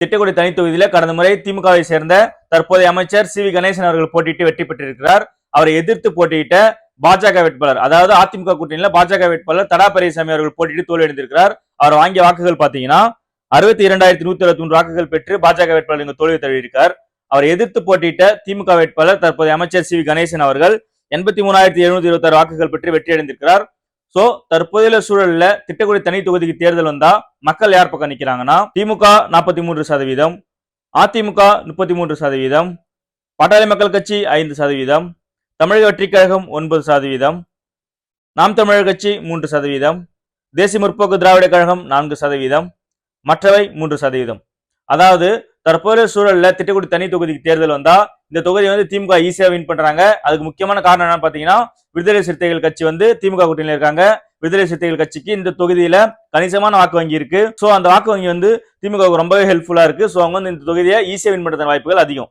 திட்டக்குடி தனி தொகுதியில கடந்த முறை திமுகவை சேர்ந்த தற்போதைய அமைச்சர் சி வி கணேசன் அவர்கள் போட்டியிட்டு வெற்றி பெற்றிருக்கிறார். அவரை எதிர்த்து போட்டியிட்ட பாஜக வேட்பாளர் அதாவது அதிமுக கூட்டணியில பாஜக வேட்பாளர் தடா பெரியசாமி அவர்கள் போட்டியிட்டு தோல்வி அடைந்திருக்கிறார். அவர் வாங்கிய வாக்குகள் பாத்தீங்கன்னா அறுபத்தி இரண்டாயிரத்தி நூத்தி அறுபத்தி மூன்று வாக்குகள் பெற்று பாஜக வேட்பாளர் இங்கு தோல்வி தழுவியிருக்கார். அவரை எதிர்த்து போட்டியிட்ட திமுக வேட்பாளர் தற்போதைய அமைச்சர் சி வி கணேசன் அவர்கள் எண்பத்தி மூணாயிரத்தி எழுநூத்தி இருபத்தி ஆறு வாக்குகள் பெற்று வெற்றி அடைந்திருக்கிறார். சோ தற்போதைய சூழல்ல திட்டக்குடி தனி தொகுதிக்கு தேர்தல் வந்தா மக்கள் யார் பக்கம் நிக்கிறாங்கன்னா திமுக நாற்பத்தி மூன்று சதவீதம் அதிமுக முப்பத்தி மூன்று சதவீதம் பாட்டாளி மக்கள் கட்சி ஐந்து சதவீதம் தமிழக வெற்றிக் கழகம் ஒன்பது சதவீதம் நாம் தமிழர் கட்சி மூன்று சதவீதம் தேசிய முற்போக்கு திராவிட கழகம் நான்கு சதவீதம் மற்றவை மூன்று சதவீதம். அதாவது தற்போதைய சூழல்ல திட்டக்குடி தனி தொகுதிக்கு தேர்தல் வந்தா இந்த தொகுதியை வந்து திமுக ஈஸியா வின் பண்றாங்க. அதுக்கு முக்கியமான காரணம் என்னன்னு பாத்தீங்கன்னா விடுதலை சிறுத்தைகள் கட்சி வந்து திமுக கூட்டணியில இருக்காங்க. விடுதலை சிறுத்தைகள் கட்சிக்கு இந்த தொகுதியில கணிசமான வாக்கு வங்கி இருக்கு. சோ அந்த வாக்கு வங்கி வந்து திமுக ரொம்பவே ஹெல்ப்ஃபுல்லா இருக்கு. சோ அவங்க வந்து இந்த தொகுதியை ஈஸியா வின் பண்றதுக்கான வாய்ப்புகள் அதிகம்.